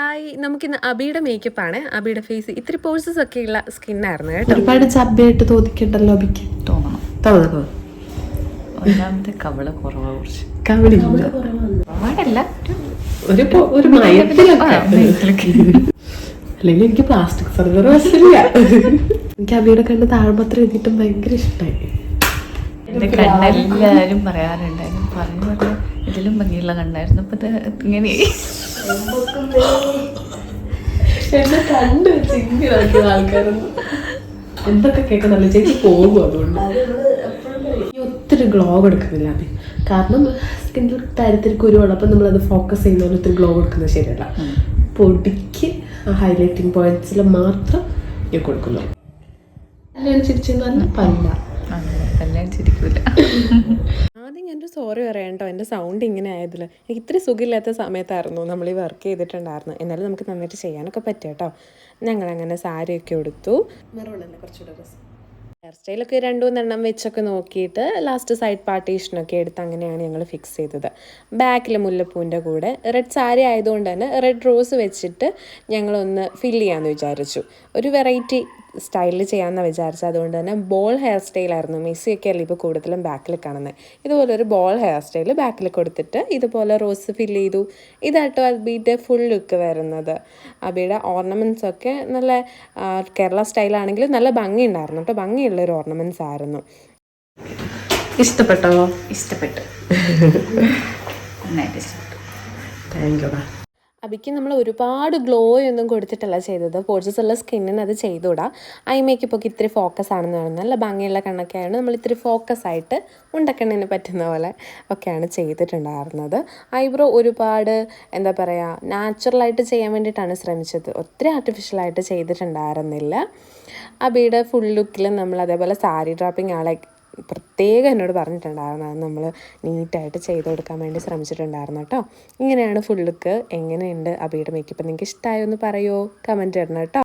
Hi നമുക്കിന്ന് അബിയുടെ makeup ആണ്. അബിയുടെ ഫേസ് ഇത്തിരി പോഴ്സസ് ഒക്കെ ഉള്ള സ്കിൻ സ്കിന്നായിരുന്നു കേട്ടോ. ഒരുപാട് ചബ്ബയായിട്ട് തോന്നിക്കണ്ടല്ലോ അബിക്ക്. തോന്നണം. തോന്നുന്നു ഒന്നാമത്തെ കവള കുറവാ കുറച്ച്. കവിളില്ല. ഒരുപാടല്ല ഒരു പൊ- ഒരു മയത്തിലൊക്കെ. അല്ലെങ്കിൽ എനിക്ക് പ്ലാസ്റ്റിക് സർജറി വശമില്ല എനിക്ക് അബിയുടെ കണ്ട് താഴ്മത്ര എഴുതിയിട്ടും ഭയങ്കര ഇഷ്ടമായി എന്റെ കണ്ണെല്ലാരും പറയാറുണ്ടായിരുന്നു പറഞ്ഞു പറഞ്ഞു ഇതിലും ഭംഗിയുള്ള കണ്ണായിരുന്നു. അപ്പൊ ഇത് ഇങ്ങനെ എന്നെ കണ്ട് ഇങ്ങനെ ആൾക്കാരൊന്നും. എന്തൊക്കെ കേൾക്കുന്നല്ല ചേച്ചി പോകും അതുകൊണ്ട്. ഒത്തിരി ഗ്ലോ കൊടുക്കുന്നില്ല കാരണം സ്കിന്നിൽ തരത്തിൽ കുരുവാണ് അപ്പം നമ്മളത് ഫോക്കസ് ചെയ്യുന്ന പോലെ ഒത്തിരി ഗ്ലോ കൊടുക്കുന്നത് ശരിയല്ല. പൊടിക്ക് ഹൈലൈറ്റിംഗ് പോയിന്റ്സിൽ മാത്രം ഞാൻ കൊടുക്കുന്നു. അല്ലെ ചിരിച്ചെന്ന് നല്ല പല്ല. ചിരിക്കൂല. ആദ്യം ഞാനൊരു സോറി പറയാം കേട്ടോ എന്റെ സൗണ്ട് ഇങ്ങനെ ആയതിൽ എനിക്ക് ഇത്ര സുഖമില്ലാത്ത സമയത്തായിരുന്നു നമ്മൾ ഈ വർക്ക് ചെയ്തിട്ടുണ്ടായിരുന്നു എന്നാലും നമുക്ക് നന്നായിട്ട് ചെയ്യാനൊക്കെ പറ്റും കേട്ടോ. ഞങ്ങളങ്ങനെ സാരിയൊക്കെ എടുത്തു ഹെയർ സ്റ്റൈലൊക്കെ രണ്ടു മൂന്നെണ്ണം വെച്ചൊക്കെ നോക്കിയിട്ട് ലാസ്റ്റ് സൈഡ് പാർട്ടീഷനൊക്കെ എടുത്ത് അങ്ങനെയാണ് ഞങ്ങൾ ഫിക്സ് ചെയ്തത്. ബാക്കിൽ മുല്ലപ്പൂവിന്റെ കൂടെ. റെഡ് സാരി ആയതുകൊണ്ട് തന്നെ റെഡ് റോസ് വെച്ചിട്ട് ഞങ്ങളൊന്ന് ഫില്ല് ചെയ്യാമെന്ന് വിചാരിച്ചു. ഒരു വെറൈറ്റി സ്റ്റൈലിൽ ചെയ്യാമെന്നാണ് വിചാരിച്ചത്. അതുകൊണ്ട് തന്നെ ബോൾ ഹെയർ സ്റ്റൈലായിരുന്നു മെസ്സിയൊക്കെ അല്ലേ ഇപ്പോൾ കൂടുതലും ബാക്കിൽ കാണുന്നത് ഇതുപോലെ ഒരു ബോൾ ഹെയർ സ്റ്റൈൽ ബാക്കിൽ കൊടുത്തിട്ട് ഇതുപോലെ റോസ് ഫില്ല് ചെയ്തു. ഇതാട്ടോ അബിയുടെ ഫുൾ ലുക്ക് വരുന്നത്. അബിയുടെ ഓർണമെന്റ്സ് ഒക്കെ നല്ല കേരള സ്റ്റൈലാണെങ്കിൽ നല്ല ഭംഗിയുണ്ടായിരുന്നു കേട്ടോ. ഭംഗിയുള്ളൊരു ഓർണമെന്റ്സ് ആയിരുന്നു. ഇഷ്ടപ്പെട്ടോ? ഇഷ്ടപ്പെട്ടു. നന്നായിട്ട് ഇഷ്ടപ്പെട്ടു. താങ്ക് യു അബിക്ക് നമ്മൾ ഒരുപാട് ഗ്ലോ ഒന്നും കൊടുത്തിട്ടല്ല ചെയ്തത്. പോർച്ചസ് ഉള്ള സ്കിന്നിന് അത് ചെയ്തുകൂടാ ഐ മേക്കപ്പ് ഒക്കെ ഇത്തിരി ഫോക്കസ് ആണെന്ന് പറയുന്നത് നല്ല ഭംഗിയുള്ള കണ്ണൊക്കെ ആയതുകൊണ്ട് നമ്മൾ ഇത്തിരി ഫോക്കസ് ആയിട്ട് ഉണ്ടക്കണ്ണിന് പറ്റുന്ന പോലെ ഒക്കെയാണ് ചെയ്തിട്ടുണ്ടായിരുന്നത്. ഐബ്രോ ഒരുപാട് എന്താ പറയുക നാച്ചുറലായിട്ട് ചെയ്യാൻ വേണ്ടിയിട്ടാണ് ശ്രമിച്ചത്. ഒത്തിരി ആർട്ടിഫിഷ്യലായിട്ട് ചെയ്തിട്ടുണ്ടായിരുന്നില്ല. അബിയുടെ ഫുൾ ലുക്കിൽ നമ്മൾ അതേപോലെ സാരി ഡ്രോപ്പിംഗ് ആളെ പ്രത്യേകം എന്നോട് പറഞ്ഞിട്ടുണ്ടായിരുന്നു. അത് നമ്മൾ നീറ്റായിട്ട് ചെയ്ത് കൊടുക്കാൻ വേണ്ടി ശ്രമിച്ചിട്ടുണ്ടായിരുന്നു കേട്ടോ. ഇങ്ങനെയാണ് ഫുൾ ലുക്ക് എങ്ങനെയുണ്ട് അബിയുടെ മേക്കപ്പ് നിങ്ങൾക്ക് ഇഷ്ടമായോ എന്ന് പറയുമോ കമന്റ് ഇടണം കേട്ടോ.